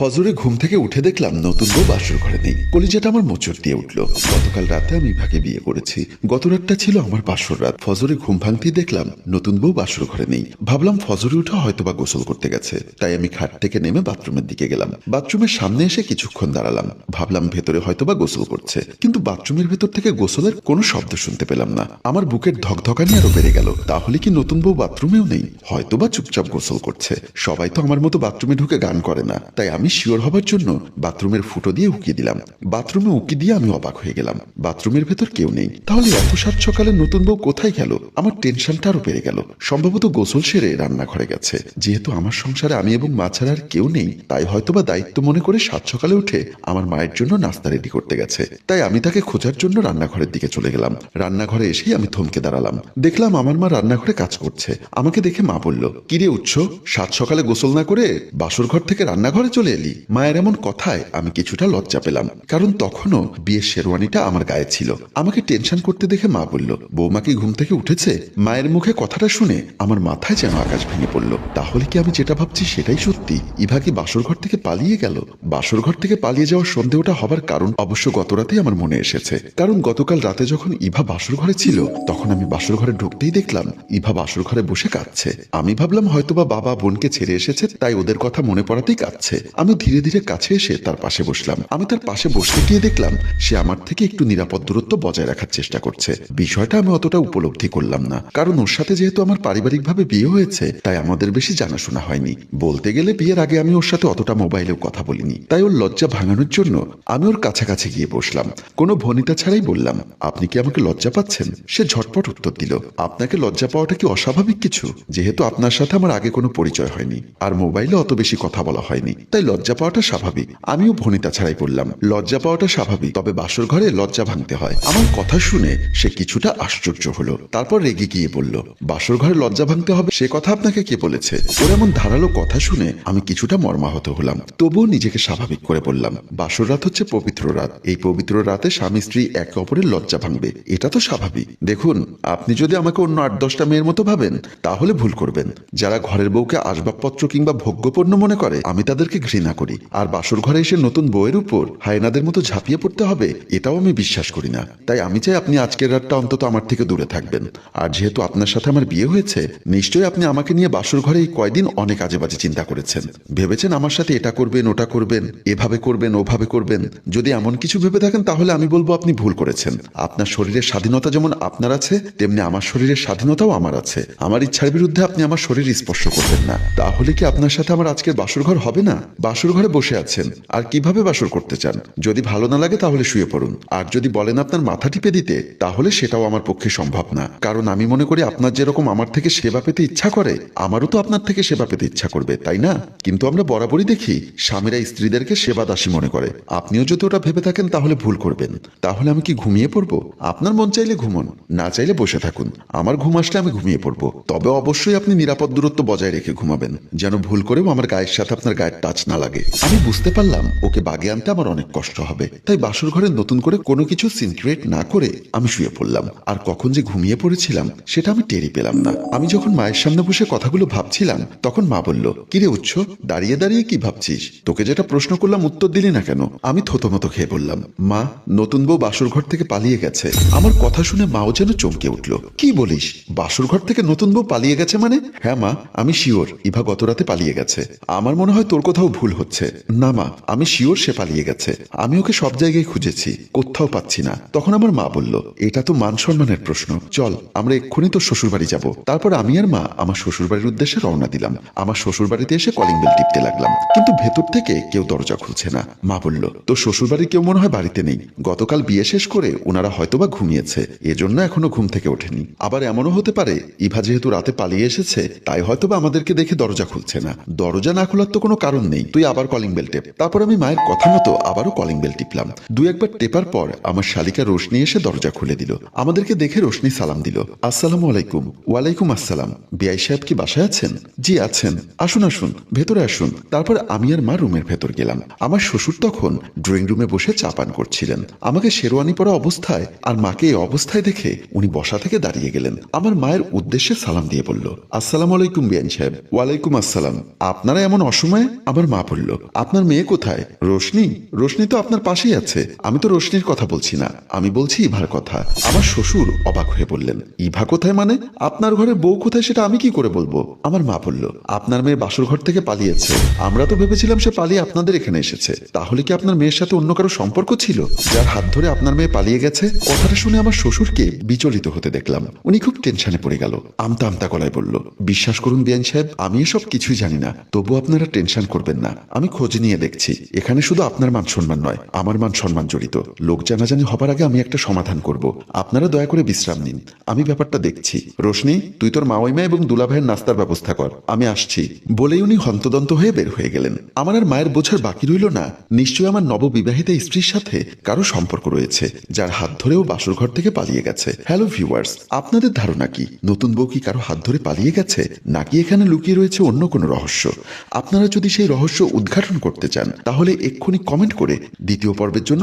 ফজরে ঘুম থেকে উঠে দেখলাম নতুন বউ বাসর ঘরে নেই। কলিজাটা আমার মোচড় দিয়ে উঠল। গতকাল রাতে আমি ভাগে বিয়ে করেছি। গত রাতটা ছিল আমার বাসর রাত। ফজরে ঘুম ভাঙতেই দেখলাম নতুন বউ বাসর ঘরে নেই। ভাবলাম ফজরে উঠে হয়তো বা গোসল করতে গেছে। তাই আমি খাট থেকে নেমে বাথরুমের দিকে গেলাম। বাথরুমের সামনে এসে কিছুক্ষণ দাঁড়ালাম। ভাবলাম ভেতরে হয়তো বা গোসল করছে। কিন্তু বাথরুমের ভেতর থেকে গোসলের কোনো শব্দ শুনতে পেলাম না। আমার বুকের ধকধকানি আরও বেড়ে গেল। তাহলে কি নতুন বউ বাথরুমেও নেই? হয়তো বা চুপচাপ গোসল করছে। সবাই তো আমার মতো বাথরুমে ঢুকে গান করে না। তাই আমি শিওর হবার জন্য বাথরুমের ফুটো দিয়ে উকি দিলাম। বাথরুমে উকি দিয়ে আমি অবাক হয়ে গেলাম। বাথরুমের ভেতর কেউ নেই। তাহলে এত সাত সকালে নতুন বউ কোথায় গেল? আমার টেনশনটা আরও বেড়ে গেল। সম্ভবত গোসল সেরে রান্নাঘরে গেছে। যেহেতু আমার সংসারে আমি এবং মা ছাড়া আর কেউ নেই, তাই হয়তোবা দায়িত্ব মনে করে সাত সকালে উঠে আমার মায়ের জন্য নাস্তা রেডি করতে গেছে। তাই আমি তাকে খোঁজার জন্য রান্নাঘরের দিকে চলে গেলাম। রান্নাঘরে এসেই আমি থমকে দাঁড়ালাম। দেখলাম আমার মা রান্নাঘরে কাজ করছে। আমাকে দেখে মা বলল, কিরে উৎস, সাত সকালে গোসল না করে বাসর ঘর থেকে রান্নাঘরে চলে এলি মায়ের এমন কথায় আমি কিছুটা লজ্জা পেলাম, কারণ তখনও বিয়ের শেরওয়ানিটা আমার গায়ে ছিল। আমাকে টেনশন করতে দেখে মা বলল, বৌমা কি ঘুম থেকে উঠেছে? মায়ের মুখে কথাটা শুনে আমার মাথায় যেন আকাশ ভেঙে পড়ল। তাহলে কি আমি যেটা ভাবছি সেটাই সত্যি? ইভা কি বাসর ঘর থেকে পালিয়ে গেল? বাসর ঘর থেকে পালিয়ে যাওয়ার সন্দেহটা হবার কারণ অবশ্য গত রাতেই আমার মনে এসেছে। কারণ গতকাল রাতে যখন ইভা বাসর ঘরে ছিল, তখন আমি বাসর ঘরে ঢুকতেই দেখলাম, ইভা বাসর ঘরে বসে কাঁদছে। আমি ভাবলাম হয়তোবা বাবা বোনকে ছেড়ে এসেছে, তাই ওদের কথা মনে পড়াতেই কাঁদছে। আমি ধীরে ধীরে কাছে এসে তার পাশে বসলাম। আমি তার পাশে বসতে গিয়ে দেখলাম, সে আমার থেকে একটু নিরাপদ দূরত্ব বজায় রাখার চেষ্টা করছে। বিষয়টা আমি অতটা উপলব্ধি করলাম না, কারণ ওর সাথে যেহেতু আমার পারিবারিকভাবে বিয়ে হয়েছে, তাই আমাদের বেশি জানাশোনা হয়নি। বলতে গেলে বিয়ের আগে আমি ওর সাথে অতটা মোবাইলেও কথা বলিনি। তাই ওর লজ্জা ভাঙানোর জন্য আমি ওর কাছাকাছি গিয়ে বসলাম। কোনো ভনিতা ছাড়াই বললাম, আপনি কি আমাকে লজ্জা পাচ্ছেন? সে ঝটপট উত্তর দিল, আপনাকে লজ্জা পাওয়াটা কি অস্বাভাবিক কিছু? যেহেতু আপনার সাথে আমার আগে কোনো পরিচয় হয়নি, আর মোবাইলে অত বেশি কথা বলা হয়নি, তাই লজ্জা পাওয়াটা স্বাভাবিক। আমিও ভনিতা ছাড়াই বললাম লজ্জা পাওয়াটা স্বাভাবিক, তবে বাসর ঘরে লজ্জা ভাঙতে হয়। আমার কথা শুনে সে কিছুটা আশ্চর্য হলো। তারপর রেগে গিয়ে বলল, বাসর ঘরে লজ্জা ভাঙতে হবে? সে কথা আপনাকে কে বলেছে? ওর এমন ধারালো কথা শুনে আমি কিছুটা মর্মাহত হলাম। তবুও নিজেকে স্বাভাবিক করে বললাম, বাসর রাত হচ্ছে পবিত্র রাত। এই পবিত্র রাতে স্বামী স্ত্রী একে অপরের লজ্জা ভাঙবে। এটা তো স্বাভাবিক। দেখুন, আপনি যদি আমাকে অন্য আট দশটা মেয়ের মতো ভাবেন, তাহলে ভুল করবেন। যারা ঘরের বউকে আসবাবপত্র কিংবা ভোগ্যপণ্য মনে করে, আমি তাদেরকে ঘৃণা করি। আর বাসর ঘরে এসে নতুন বউয়ের উপর হায়নাদের মতো ঝাঁপিয়ে পড়তে হবে, এটাও আমি বিশ্বাস করি না। তাই আমি চাই আপনি আজকের রাতটা অন্তত আমার থেকে দূরে থাকবেন। আর যেহেতু আপনার সাথে আমার বিয়ে হয়েছে, নিশ্চয়ই আপনি আমাকে নিয়ে বাসর ঘরে এই কয়দিন অনেক আজে বাজে চিন্তা করেছেন। ভেবেছেন আমার সাথে এটা করবেন, ওটা করবেন, এভাবে করবেন, ওভাবে করবেন। যদি এমন কিছু ভেবে থাকেন, তাহলে আমি বলব আপনি ভুল করেছেন। আপনার শরীরের স্বাধীনতা যেমন আপনার আছে, তেমনি আমার শরীরের স্বাধীনতাও আমার আছে। আমার ইচ্ছার বিরুদ্ধে আপনি আমার শরীর স্পর্শ করবেন না। তাহলে কি আপনার সাথে আমার আজকের বাসর ঘর হবে না? বাসর ঘরে বসে আছেন। আর কীভাবে বাসর করতে চান? যদি ভালো না লাগে তাহলে শুয়ে পড়ুন। আর যদি বলেন আপনার মাথা টিপে দিতে, তাহলে সেটাও আমার পক্ষে সম্ভব না। কারণ আমি মনে করি আপনার যেরকম আমার থেকে সেবা পেতে ইচ্ছা করে, আমারও তো আপনার থেকে সেবা পেতে ইচ্ছা করবে, তাই না? কিন্তু আমরা বরাবরই দেখি, স্বামীরা স্ত্রীদেরকে সেবা দাসী মনে করে। আপনিও যদি ওটা ভেবে থাকেন, তাহলে ভুল করবেন। তাহলে আমি কি ঘুমিয়ে পড়ব? আপনার মন চাইলে ঘুমন, না চাইলে বসে থাকুন। আমার ঘুম আসলে আমি ঘুমিয়ে পড়ব। তবে অবশ্যই আপনি নিরাপদ দূরত্ব বজায় রেখে ঘুমাবেন। যেন ভুল করেও আমার গায়ের সাথে আপনার গায়ের টাচ না লাগে। আমি বুঝতে পারলাম, ওকে বাগে আনতে আমার অনেক কষ্ট হবে। তাই বাসর ঘরে নতুন করে কোনো কিছু সিনক্রিয়েট না করে আমি শুয়ে পড়লাম। আর কখন যে ঘুমিয়ে পড়েছিলাম, সেটা আমি টেরি পেলাম না। আমি যখন মায়ের সামনে বসে কথাগুলো ভাবছিলাম, তখন মা বলল, কিরে উৎস, দাঁড়িয়ে দাঁড়িয়ে কি ভাবছিস? তোকে যেটা প্রশ্ন করলাম উত্তর দিলি না কেন? আমি থতমত খেয়ে বললাম, মা, নতুন বউ বাসর ঘর থেকে পালিয়ে গেছে। আমার কথা শুনে মাও যেন চমকে উঠল, কি বলিস? বাসর ঘর থেকে নতুন বউ পালিয়ে গেছে মানে? হ্যাঁ মা, আমি শিওর, ইভা গত রাতে পালিয়ে গেছে। আমার মনে হয় তোর কোথাও ভুল হচ্ছে। না মা, আমি শিওর সে পালিয়ে গেছে। আমি ওকে সব জায়গায় খুঁজেছি, কোথাও পাচ্ছি না। তখন আমার মা বলল, এটা তো মান সম্মানের প্রশ্ন। চল, আমরা এক্ষুনি তোর শ্বশুর বাড়ি যাব। তারপর আমি আর মা আমার শ্বশুর বাড়ির উদ্দেশ্যে রওনা দিলাম। আমার শ্বশুর বাড়িতে এসে কলিং বেল টিপতে লাগলাম। কিন্তু ভেতর থেকে কেউ দরজা খুলছে না। মা বলল, তোর শ্বশুর বাড়ির কেউ মনে হয় বাড়িতে নেই। গতকাল বিয়ে শেষ করে ওনারা হয়তোবা ঘুমিয়েছে। এজন্য এখনও ঘুম থেকে ওঠেনি। আবার এমনও হতে পারে, ইভা যেহেতু রাতে পালিয়ে এসেছে, তাই হয়তোবা আমাদেরকে দেখে দরজা খুলছে না। দরজা না খোলার তো কোনো কারণ নেই। তুই আবার কলিং বেল টেপ। তারপর আমি মায়ের কথা মতো আবারও কলিং বেল টিপলাম। দু একবার টেপার পর আমার শালিকা রোশনি এসে দরজা খুলে দিল। আমাদেরকে দেখে রোশনি সালাম দিল। আসসালামু আলাইকুম। ওয়ালাইকুম আসসালাম। বিআই সাহেব কি বাসায় আছেন? জি, আছেন। আসুন আসুন। ভেতরে আসুন। তারপর আমি আর মা রুমের ভেতর গেলাম। আমার শ্বশুর তখন ড্রয়িং রুমে বসে চা পান করছিলেন। আমাকে শেরওয়ানি পরা অবস্থায় আর মাকে এই অবস্থায় দেখে উনি বসা থেকে দাঁড়িয়ে গেলেন। আমার মায়ের উদ্দেশ্যে সালাম দিয়ে বলল, আসসালামু আলাইকুম বিআইন সাহেব। ওয়ালাইকুম আসসালাম। আপনারা এমন অসময়ে? আমার মা বলল আপনার মেয়ে কোথায়? রোশনি? রোশনি তো আপনার পাশেই আছে। আমি তো রোশনির কথা বলছি না। আমি বলছি ইভার কথা। আমার শ্বশুর অবাক হয়ে বললেন, ইভা কোথায় মানে? আপনার ঘরে বউ কোথায় সেটা আমি কি করে বলব? আমার মা বলল, আপনার মেয়ে বাসর ঘর থেকে পালিয়েছে। আমরা তো ভেবেছিলাম সে পালিয়ে আপনাদের এখানে এসেছে। তাহলে কি আপনার মেয়ের সাথে অন্য কারও সম্পর্ক ছিল? যার হাত ধরে আপনার মেয়ে পালিয়ে গেছে, কথাটা শুনে আমার শ্বশুরকে বিচলিত হতে দেখলাম। উনি খুব টেনশনে পড়ে গেল। আমতা আমতা গলায় বলল, বিশ্বাস করুন বিয়ান সাহেব, আমি এসব কিছুই জানি না। তবু আপনারা টেনশন করবেন না। আমি খোঁজ নিয়ে দেখছি। এখানে শুধু আপনার মান সম্মান নয়, আমার মান সম্মান জড়িত। লোক জানাজানি হবার আগে আমি একটা সমাধান করব। আপনারা দয়া করে বিশ্রাম নিন। আমি ব্যাপারটা দেখছি। রোশনি, তুই তোর মাওয়াইমা এবং দুলাভাইয়ের নাস্তার ব্যবস্থা কর। আমি আসছি। বলেই উনি হন্তদন্ত হয়ে বের হয়ে গেলেন। আমার আর মায়ের বোঝার বাকি রইল না। নিশ্চয়ই আমার নববিবাহিতা স্ত্রীর সাথে কারও সম্পর্ক রয়েছে, যার হাত ধরেও বাসর ঘর থেকে পালিয়ে গেছে। হ্যালো ভিউয়ার্স আপনাদের ধারণা কি? নতুন বউ কি কারও হাত ধরে পালিয়ে গেছে? নাকি এখানে লুকিয়ে রয়েছে অন্য কোনো রহস্য? আপনারা যদি সেই রহস্য উদ্ঘাটন করতে চান তাহলে এক্ষুনি কমেন্ট করে দ্বিতীয় পর্বের জন্য